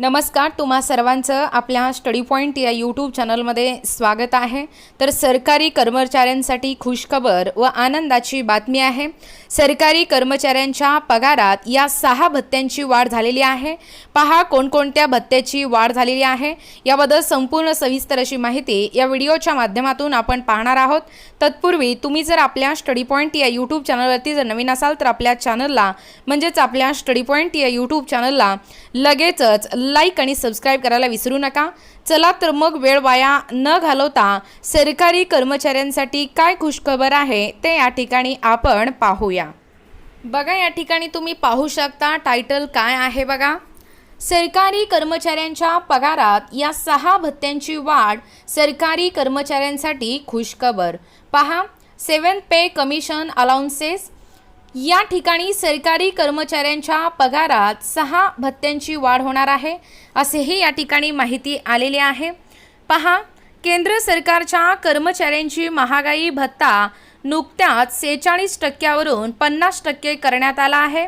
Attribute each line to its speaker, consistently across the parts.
Speaker 1: नमस्कार तुम्हा सर्वांचं आपल्या स्टडी पॉईंट या यूट्यूब चॅनलमध्ये स्वागत आहे. तर सरकारी कर्मचाऱ्यांसाठी खुशखबर व आनंदाची बातमी आहे. सरकारी कर्मचाऱ्यांच्या पगारात या सहा भत्त्यांची वाढ झालेली आहे. पहा कोणकोणत्या भत्त्याची वाढ झालेली आहे. याबद्दल संपूर्ण सविस्तर अशी माहिती या व्हिडिओच्या माध्यमातून आपण पाहणार आहोत. तत्पूर्वी तुम्ही जर आपल्या स्टडी पॉईंट या यूट्यूब चॅनलवरती जर नवीन असाल तर आपल्या चॅनलला म्हणजेच आपल्या स्टडी पॉईंट या यूट्यूब चॅनलला लगेचच लाईक आणि सबस्क्राईब करायला विसरू नका. चला तर मग वेळ वाया न घालवता सरकारी कर्मचाऱ्यांसाठी काय खुशखबर आहे ते या ठिकाणी आपण पाहूया. बघा या ठिकाणी तुम्ही पाहू शकता टायटल काय आहे बघा. सरकारी कर्मचाऱ्यांच्या पगारात या सहा भत्त्यांची वाढ सरकारी कर्मचाऱ्यांसाठी खुशखबर. पहा सेवन पे कमिशन अलाउन्सेस या ठिकाणी सरकारी कर्मचाऱ्यांच्या पगारात सहा भत्त्यांची वाढ होणार आहे असेही या ठिकाणी माहिती आलेली आहे. पहा केंद्र सरकारच्या कर्मचाऱ्यांची महागाई भत्ता नुकत्याच सेहेचाळीस टक्क्यावरून पन्नास टक्के करण्यात आला आहे.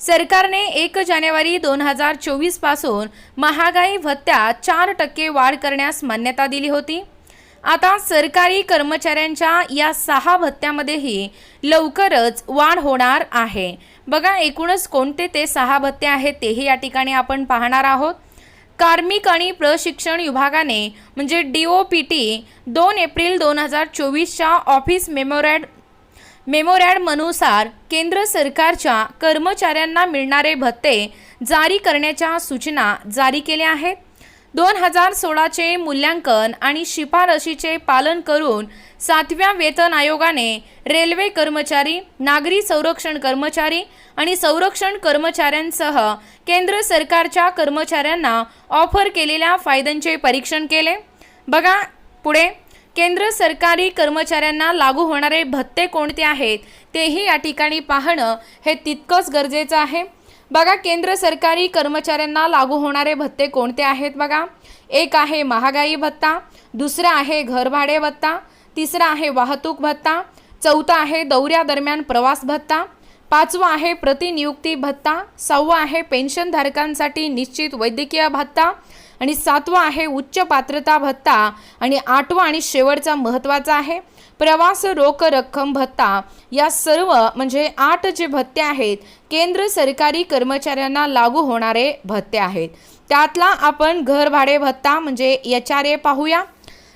Speaker 1: सरकारने एक जानेवारी दोन हजार चोवीसपासून महागाई भत्त्यात चार टक्के वाढ करण्यास मान्यता दिली होती. आता सरकारी कर्मचाऱ्यांच्या या सहा भत्त्यामध्येही लवकरच वाढ होणार आहे. बघा एकूणच कोणते ते सहा भत्ते आहेत तेही या ठिकाणी आपण पाहणार आहोत. कार्मिक आणि प्रशिक्षण विभागाने म्हणजे डी ओ पी टी दोन एप्रिल दोन हजार चोवीसच्या ऑफिस मेमोरॅड मेमोरॅडमनुसार केंद्र सरकारच्या कर्मचाऱ्यांना मिळणारे भत्ते जारी करण्याच्या सूचना जारी केल्या आहेत. दोन हजार सोळाचे मूल्यांकन आणि शिफारशीचे पालन करून सातव्या वेतन आयोगाने रेल्वे कर्मचारी नागरी संरक्षण कर्मचारी आणि संरक्षण कर्मचाऱ्यांसह केंद्र सरकारच्या कर्मचाऱ्यांना ऑफर केलेल्या फायद्यांचे परीक्षण केले. बघा पुढे केंद्र सरकारी कर्मचाऱ्यांना लागू होणारे भत्ते कोणते आहेत तेही या ठिकाणी पाहणं हे तितकंच गरजेचं आहे. बघा केंद्र सरकारी कर्मचाऱ्यांना लागू होणारे भत्ते कोणते आहेत बघा? एक आहे महागाई भत्ता दुसरा आहे घरभाडे भत्ता तिसरा आहे वाहतूक भत्ता चौथा आहे दौऱ्यादरम्यान प्रवास भत्ता पाचवा आहे प्रतिनियुक्ती भत्ता सहावा आहे पेन्शनधारकांसाठी निश्चित वैद्यकीय भत्ता आणि सातवा आहे उच्च पात्रता भत्ता आणि आठवा आणि शेवटचा महत्त्वाचा आहे. प्रवास रोख रक्कम भत्ता या सर्व म्हणजे आठ जे भत्ते आहेत केंद्र सरकारी कर्मचाऱ्यांना लागू होणारे भत्ते आहेत. त्यातला आपण घर भाडे भत्ता म्हणजे एच आर ए पाहूया.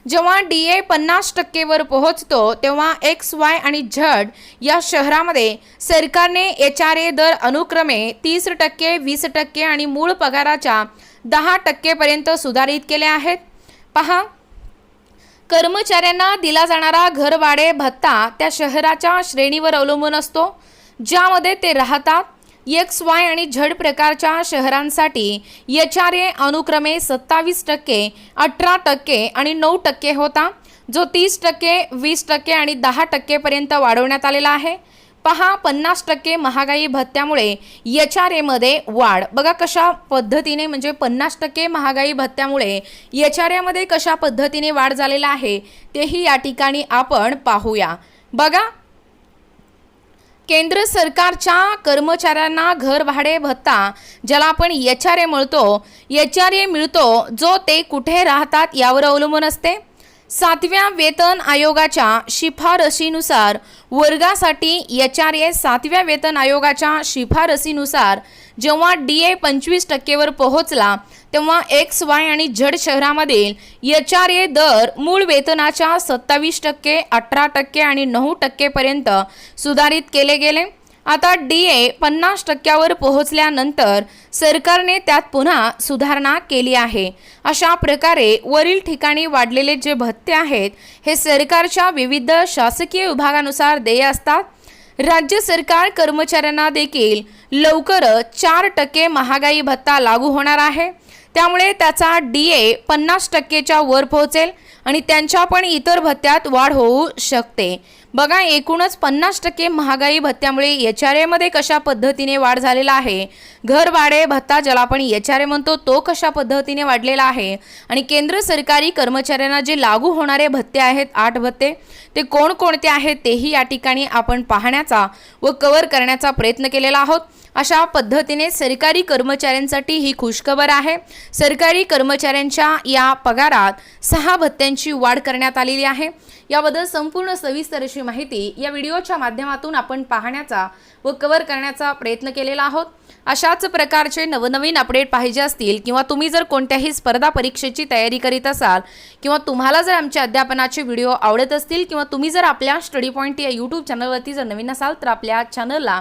Speaker 1: जेव्हा डी ए पन्नास टक्केवर पोहोचतो तेव्हा एक्स वाय आणि झड या शहरामध्ये सरकारने एच आर ए दर अनुक्रमे तीस टक्के वीस टक्के आणि मूळ पगाराच्या दहा टक्केपर्यंत सुधारित केले आहेत. पहा. कर्मचाऱ्यांना दिला जाणारा घरभाडे भत्ता त्या शहराच्या श्रेणीवर अवलंबून असतो ज्यामध्ये ते राहतात. एक्स वाय आणि झड प्रकारच्या शहरांसाठी एच आर ए अनुक्रमे सत्तावीस टक्के अठरा टक्के आणि नऊ टक्के होता जो तीस टक्के वीस टक्के आणि दहा टक्केपर्यंत वाढवण्यात आलेला आहे. पहा पन्नास टक्के महागाई भत्त्यामुळे एच आर एमध्ये वाढ. बघा कशा पद्धतीने म्हणजे पन्नास टक्के महागाई भत्त्यामुळे एच आर एमध्ये कशा पद्धतीने वाढ झालेला आहे तेही या ठिकाणी आपण पाहूया. बघा केंद्र सरकारच्या कर्मचाऱ्यांना घर भाडे भत्ता ज्याला आपण एच आर ए मिळतो एच आर ए मिळतो जो ते कुठे राहतात यावर अवलंबून असते? सातव्या वेतन आयोगाच्या शिफारशीनुसार वर्गासाठी एच आर ए सातव्या वेतन आयोगाच्या शिफारसीनुसार जेव्हा डी ए पंचवीस टक्केवर पोहोचला तेव्हा एक्स वाय आणि झड शहरामधील एच आर ए दर मूळ वेतनाच्या सत्तावीस टक्के अठरा टक्के आणि नऊ टक्केपर्यंत सुधारित केले गेले. आता डी ए पन्नास टक्क्यावर पोहोचल्यानंतर सरकारने त्यात पुन्हा सुधारणा केली आहे. अशा प्रकारे वरील ठिकाणी वाढलेले जे भत्ते आहेत हे सरकारच्या विविध शासकीय विभागानुसार देय असतात. राज्य सरकार कर्मचाऱ्यांना देखील लवकरच चार टक्के महागाई भत्ता लागू होणार आहे. त्यामुळे त्याचा डी ए पन्नास टक्केच्या वर पोहोचेल आणि त्यांच्या पण इतर भत्त्यात वाढ होऊ शकते. बघा एकूणच पन्नास टक्के महागाई भत्त्यामुळे एच आर एमध्ये कशा पद्धतीने वाढ झालेला आहे? घर भाडे भत्ता ज्याला आपण एच आर ए म्हणतो तो कशा पद्धतीने वाढलेला आहे? आणि केंद्र सरकारी कर्मचाऱ्यांना जे लागू होणारे भत्ते आहेत आठ भत्ते ते कोणकोणते आहेत तेही या ठिकाणी आपण पाहण्याचा व कव्हर करण्याचा प्रयत्न केलेला आहोत. अशा पद्धतीने सरकारी कर्मचाऱ्यांसाठी ही खुशखबर आहे. सरकारी कर्मचाऱ्यांच्या या पगारात सहा भत्त्यांची वाढ करण्यात आलेली आहे. याबद्दल संपूर्ण सविस्तर अशी माहिती या व्हिडिओच्या माध्यमातून आपण पाहण्याचा व कव्हर करण्याचा प्रयत्न केलेला आहोत. अशाच प्रकारचे नवनवीन अपडेट पाहिजे असतील किंवा तुम्ही जर कोणत्याही स्पर्धा परीक्षेची तयारी करीत असाल किंवा तुम्हाला जर आमच्या अध्यापनाचे व्हिडिओ आवडत असतील किंवा तुम्ही जर आपल्या स्टडी पॉईंट या यूट्यूब चॅनलवरती जर नवीन असाल तर आपल्या चॅनलला